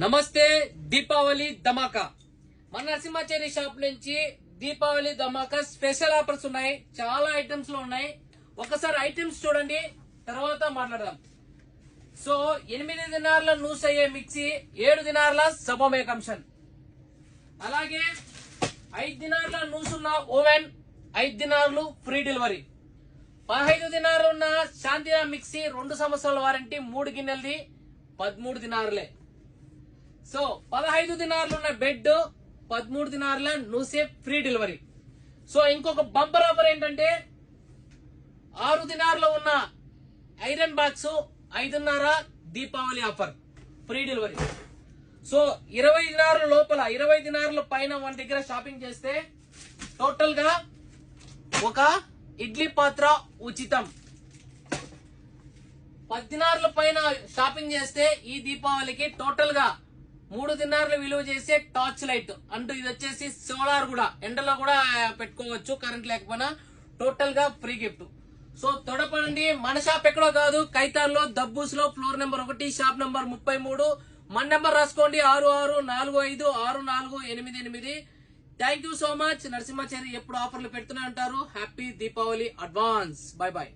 నమస్తే దీపావళి ధమాకా. మన నరసింహాచారి షాప్ నుంచి దీపావళి ధమాకా స్పెషల్ ఆఫర్స్ ఉన్నాయి. చాలా ఐటమ్స్లో ఉన్నాయి. ఒకసారి ఐటమ్స్ చూడండి తర్వాత మాట్లాడదాం. సో ఎనిమిది దినార్ల నూస్ అయ్యే మిక్సీ ఏడు దినార్ల సబోమే కంషన్ అలాగే ఐదు దినార్ల నూసున్న ఓవెన్ ఐదు దినార్లు ఫ్రీ డెలివరీ. పదహైదు దినార్లు ఉన్న శాంతినా మిక్సీ రెండు సంవత్సరాల వారంటీ మూడు గిన్నెలది పదమూడు దినారులే. సో పదహైదు దినార్లు ఉన్న బెడ్ పదమూడు దినార్ల నూసే ఫ్రీ డెలివరీ. సో ఇంకొక బంపర్ ఆఫర్ ఏంటంటే ఆరు దినార్లో ఉన్న ఐరన్ బాక్స్ ఐదున్నర Deepavali offer. Free delivery. So ఇరవై దినారుల లోపల ఇరవై దినారుల పైన వన్ దగ్గర షాపింగ్ చేస్తే టోటల్గా ఒక ఇడ్లీ పాత్ర ఉచితం. పద్దినారుల పైన షాపింగ్ చేస్తే ఈ దీపావళికి టోటల్గా మూడు దినారులు విలువ చేసే టార్చ్ లైట్ అంటూ ఇది వచ్చేసి సోలార్ కూడా. ఎండలో కూడా పెట్టుకోవచ్చు కరెంట్ లేకపోయినా. టోటల్గా ఫ్రీ గిఫ్ట్ సో తొడపండి. మన షాప్ ఎక్కడో కాదు. కైతాల్లో దబ్బూస్లో ఫ్లోర్ నెంబర్ ఒకటి షాప్ నెంబర్ ముప్పై మూడు. మన నెంబర్ రాసుకోండి. ఆరు ఆరు నాలుగు ఐదు ఆరు నాలుగు ఎనిమిది ఎనిమిది. Thank you so much Narasimhachari ఎప్పుడు ఆఫర్లు పెడుతూనే ఉంటారు. Happy Deepavali advance bye bye